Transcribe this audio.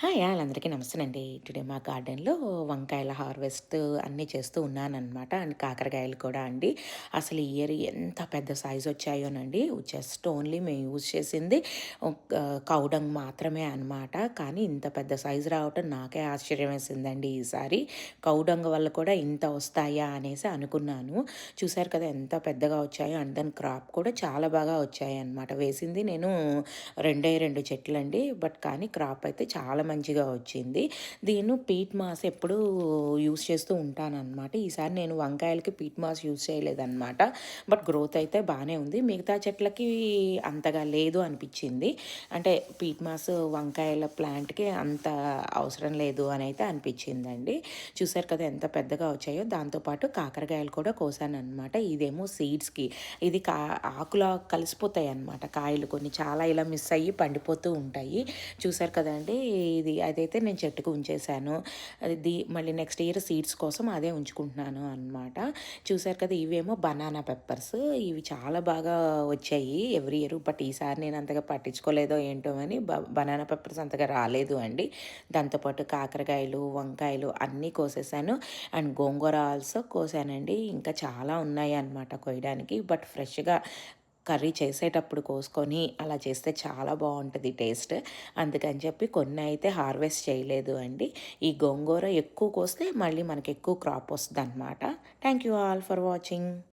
Hi వాళ్ళందరికీ అందరికీ నమస్తేనండి. Today మా గార్డెన్లో వంకాయల హార్వెస్ట్ అన్నీ చేస్తూ ఉన్నానన్నమాట. అండ్ కాకరకాయలు కూడా అండి. అసలు ఇయర్ ఎంత పెద్ద సైజు వచ్చాయోనండి. జస్ట్ ఓన్లీ మేము యూజ్ చేసింది కౌడంగ్ మాత్రమే అనమాట కానీ ఇంత పెద్ద సైజు రావటం నాకే ఆశ్చర్యం వేసిందండి ఈసారి. కౌడంగ్ వల్ల కూడా ఇంత వస్తాయా అనేసి అనుకున్నాను. చూశారు కదా ఎంత పెద్దగా వచ్చాయో అండ్ దాని క్రాప్ కూడా చాలా బాగా వచ్చాయి అనమాట వేసింది నేను రెండే రెండు చెట్లు అండి బట్ కానీ క్రాప్ అయితే చాలా మంచిగా వచ్చింది. దీన్ని పీట్ మాస్ ఎప్పుడు యూస్ చేస్తూ ఉంటానన్నమాట. ఈసారి నేను వంకాయలకి పీట్ మాస్ యూస్ చేయలేదన్నమాట. బట్ గ్రోత్ అయితే బాగానే ఉంది. మిగతా చెట్లకి అంతగా లేదు అనిపించింది. అంటే పీట్ మాస్ వంకాయల ప్లాంట్కి అంత అవసరం లేదు అని అయితే అనిపించిందండి. చూసారు కదా ఎంత పెద్దగా వచ్చాయో. దాంతోపాటు కాకరకాయలు కూడా కోసాను అనమాట ఇదేమో సీడ్స్కి. ఇది కా ఆకుల కలిసిపోతాయి అనమాట కాయలు కొన్ని చాలా ఇలా మిస్ అయ్యి పండిపోతూ ఉంటాయి. చూసారు కదండి ఇది అదైతే నేను చెట్టుకు ఉంచేసాను అది మళ్ళీ నెక్స్ట్ ఇయర్ సీడ్స్ కోసం అదే ఉంచుకుంటున్నాను అనమాట చూసారు కదా ఇవేమో బనానా పెప్పర్స్. ఇవి చాలా బాగా వచ్చాయి ఎవ్రీ ఇయర్ బట్ ఈసారి నేను అంతగా పట్టించుకోలేదో ఏంటో అని బనానా పెప్పర్స్ అంతగా రాలేదు అండి. దాంతోపాటు కాకరకాయలు వంకాయలు అన్నీ కోసేసాను అండ్ గోంగూర ఆల్సో కోసానండి. ఇంకా చాలా ఉన్నాయి అన్నమాట కొయ్యడానికి బట్ ఫ్రెష్గా కర్రీ చేసేటప్పుడు కోసుకొని అలా చేస్తే చాలా బాగుంటుంది టేస్ట్. అందుకని చెప్పి కొన్ని అయితే హార్వెస్ట్ చేయలేదు అండి. ఈ గోంగూర ఎక్కువ కోస్తే మళ్ళీ మనకి ఎక్కువ క్రాప్ వస్తుంది అనమాట thank you all for watching.